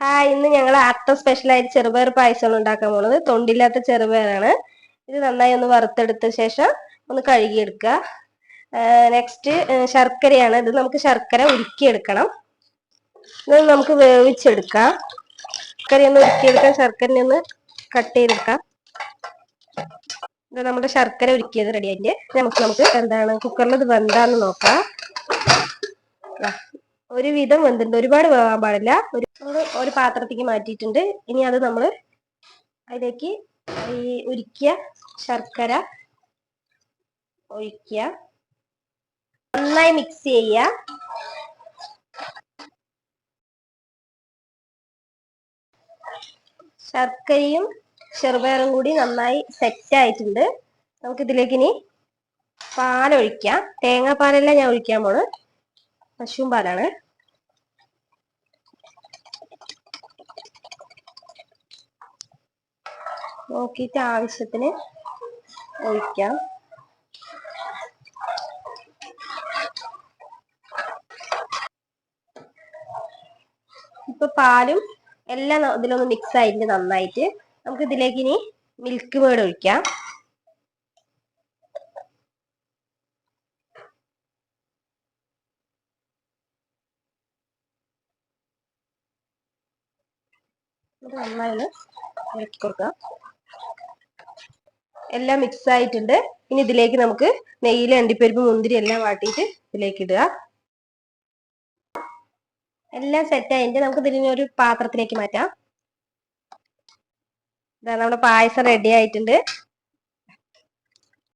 Hi ഇന്ന് ഞങ്ങൾ special സ്പെഷ്യലായിട്ട് ചെറുപയർ പായസമാണ് ഉണ്ടാക്കാൻ പോണത്. തൊണ്ടില്ലാത്ത ചെറുപയറാണ്. ഇത് നന്നായി ഒന്ന് വറുത്തെടുത്ത ശേഷം ഒന്ന് കഴുകിയെടുക്കുക. നെക്സ്റ്റ് ശർക്കരയാണ്. ഇത് നമുക്ക് ശർക്കര ഉരുക്കിയെടുക്കണം. ഇത് നമുക്ക് വേവിച്ചെടുക്കാം. ശർക്കര ഒന്ന് ഉരുക്കിയെടുക്കാം. ശർക്കര ഒന്ന് കട്ട് ചെയ്തെടുക്കാം. നമ്മുടെ ശർക്കര ഉരുക്കിയത് റെഡി ആയിട്ട്. നമുക്ക് നമുക്ക് എന്താണ് കുക്കറിൽ ഇത് വെന്താന്ന് നോക്കാം. ഒരുവിധം വെന്തിട്ടുണ്ട്. ഒരുപാട് വേവാൻ പാടില്ല. ഒരു ഒരു പാത്രത്തേക്ക് മാറ്റിയിട്ടുണ്ട്. ഇനി അത് നമ്മൾ അതിലേക്ക് ഈ ഉരുക്കിയ ശർക്കര ഒഴിക്കുക. നന്നായി മിക്സ് ചെയ്യുക. ശർക്കരയും ചെറുപയറും കൂടി നന്നായി സെറ്റ് ആയിട്ടുണ്ട്. നമുക്ക് ഇതിലേക്ക് ഇനി പാലൊഴിക്കാം. തേങ്ങാപ്പാലല്ല ഞാൻ ഒഴിക്കാൻ പോണ് പശുവും പാലാണ്. നോക്കിയിട്ട് ആവശ്യത്തിന് ഒഴിക്കാം. ഇപ്പൊ പാലും എല്ലാം ഇതിലൊന്ന് മിക്സ് ആയിട്ട് നന്നായിട്ട് നമുക്ക് ഇതിലേക്ക് ഇനി മിൽക്ക് മേഡ് ഒഴിക്കാം. നന്നായി ഇളക്കി കൊടുക്കാം. എല്ലാം മിക്സ് ആയിട്ടുണ്ട്. ഇനി ഇതിലേക്ക് നമുക്ക് നെയ്യിൽ അണ്ടിപ്പരിപ്പ് മുന്തിരി എല്ലാം വാട്ടിയിട്ട് ഇതിലേക്ക് ഇടുക. എല്ലാം സെറ്റ് ആയിട്ട് നമുക്ക് ഇതിനെ ഒരു പാത്രത്തിലേക്ക് മാറ്റാം. ഇതാ നമ്മുടെ പായസം റെഡി ആയിട്ടുണ്ട്.